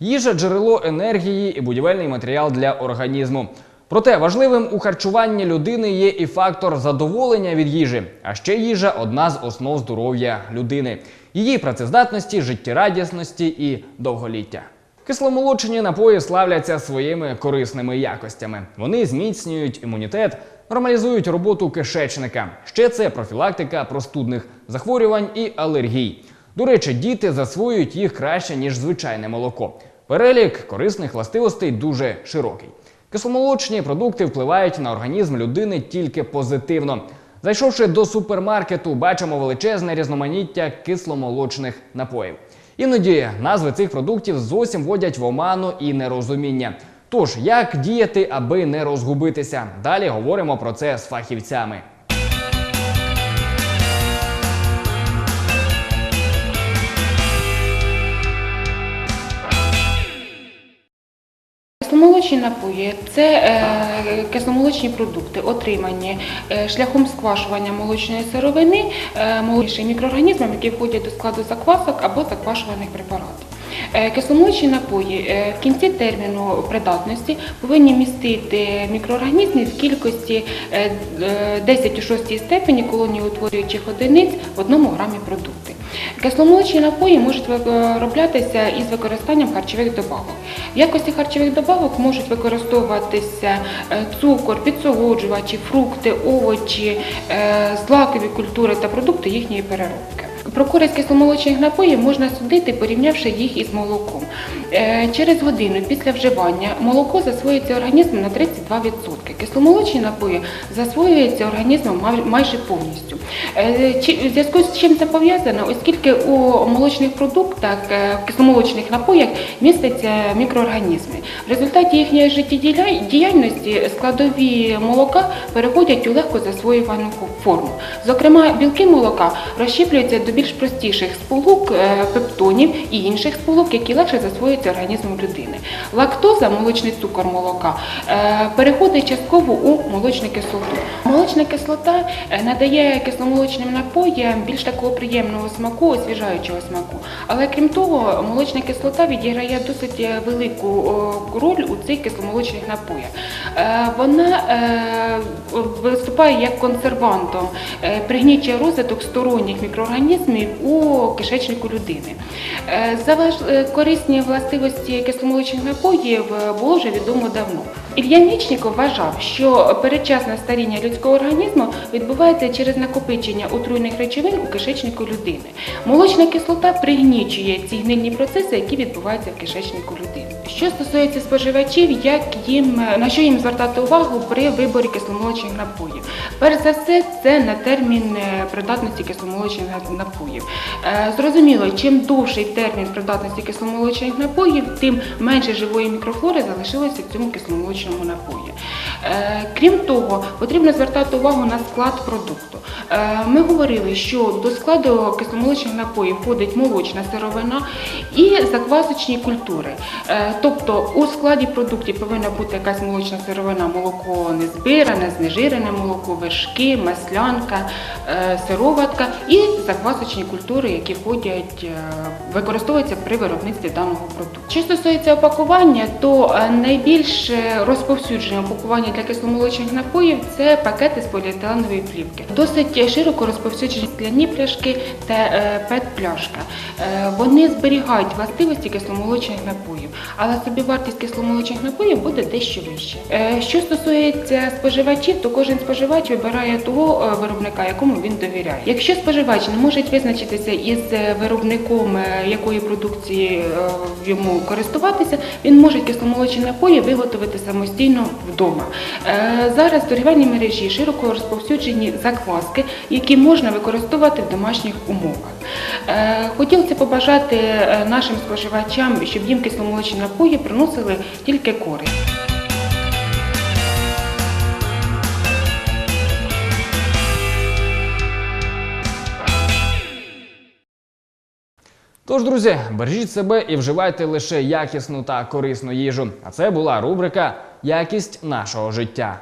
Їжа джерело енергії і будівельний матеріал для організму. Проте важливим у харчуванні людини є і фактор задоволення від їжі. А ще їжа одна з основ здоров'я людини, її працездатності, життєрадісності і довголіття. Кисломолочені напої славляться своїми корисними якостями. Вони зміцнюють імунітет, нормалізують роботу кишечника. Ще це профілактика простудних захворювань і алергій. До речі, діти засвоюють їх краще ніж звичайне молоко. Перелік корисних властивостей дуже широкий. Кисломолочні продукти впливають на організм людини тільки позитивно. Зайшовши до супермаркету, бачимо величезне різноманіття кисломолочних напоїв. Іноді назви цих продуктів зовсім вводять в оману і нерозуміння. Тож, як діяти, аби не розгубитися? Далі говоримо про це з фахівцями. Кисломолочні напої це е, кисломолочні продукти, отримані е, шляхом сквашування молочної сировини е, молочним мікроорганізмами, які входять до складу заквасок або заквашуваних препаратів. Е, Кисломолочні напої е, в кінці терміну придатності повинні містити мікроорганізмів в кількості е, е, 10 у 6 степені колоніутворюючих одиниць в одному грамі продукти. Кисломолочні напої можуть вироблятися із використанням харчових добавок. В якості харчових добавок можуть використовуватися цукор, підсолоджувачі, фрукти, овочі, злакові культури та продукти їхньої переробки. Про користь кисломолочних напоїв можна судити, порівнявши їх із молоком. Е, Через годину після вживання молоко засвоюється організмом на 32%. Кисломолочні напої засвоюються організмом майже повністю. Е, В зв'язку з чим це пов'язано, оскільки у молочних продуктах, е, в кисломолочних напоях містяться мікроорганізми. В результаті їхньої життєдіяльності складові молока переходять у легко засвоювану форму. Зокрема, білки молока розщіплюються до більш простіших сполук, е, пептонів і інших сполук, які легше засвоюються організмом людини. Лактоза, молочний цукор молока, е, переходить частково у молочну кислоту. Молочна кислота е, надає кисломолочним напоям більш такого приємного смаку, освіжаючого смаку. Але крім того, молочна кислота відіграє досить велику роль у цих кисломолочних напоях. Вона виступає як консервантом, е, пригнічує розвиток сторонніх мікроорганізмів у кишечнику людини. Е, За е, корисні властивості кисломолочних напоїв було вже відомо давно. Ілья Мічніков вважав, що передчасне старіння людського організму відбувається через накопичення отруйних речовин у кишечнику людини. Молочна кислота пригнічує ці гнильні процеси, які відбуваються в кишечнику людини. Що стосується споживачів, як їм на що їм звертати увагу при виборі кисломолочних напоїв? Перш за все, це на термін е, придатності кисломолочних напоїв. Е, Зрозуміло, чим довший термін придатності кисломолочних напоїв, тим менше живої мікрофлори залишилося в цьому кисломолочному напої. Е, Крім того, потрібно звертати увагу на склад продукту. Ми говорили, що до складу кисломолочних напоїв входить молочна сировина і заквасочні культури. Тобто у складі продуктів повинна бути якась молочна сировина, молоко незбиране, знежирене молоко, вершки, маслянка, е, сироватка і заквасочні культури, які входять, е, використовуються при виробництві даного продукту. Що стосується опакування, то е, найбільш е, розповсюджене опакування для кисломолочних напоїв це пакети з поліетиленової плівки. Досить широко розповсюджені скляні пляшки та пет-пляшка. Вони зберігають властивості кисломолочних напоїв, але собівартість кисломолочних напоїв буде дещо вища. Е, Що стосується споживачів, то кожен споживач вибирає того е, виробника, якому він довіряє. Якщо споживач не може визначитися із е, виробником, якої продукції йому користуватися, він може кисломолочні напої виготовити самостійно вдома. Зараз в торгівельній мережі широко розповсюджені закваски, які можна використовувати в домашніх умовах. Е, Хотілося побажати е, нашим споживачам, щоб їм кисломолочні напої приносили тільки користь. Тож, друзі, бережіть себе і вживайте лише якісну та корисну їжу. А це була рубрика Якість нашого життя.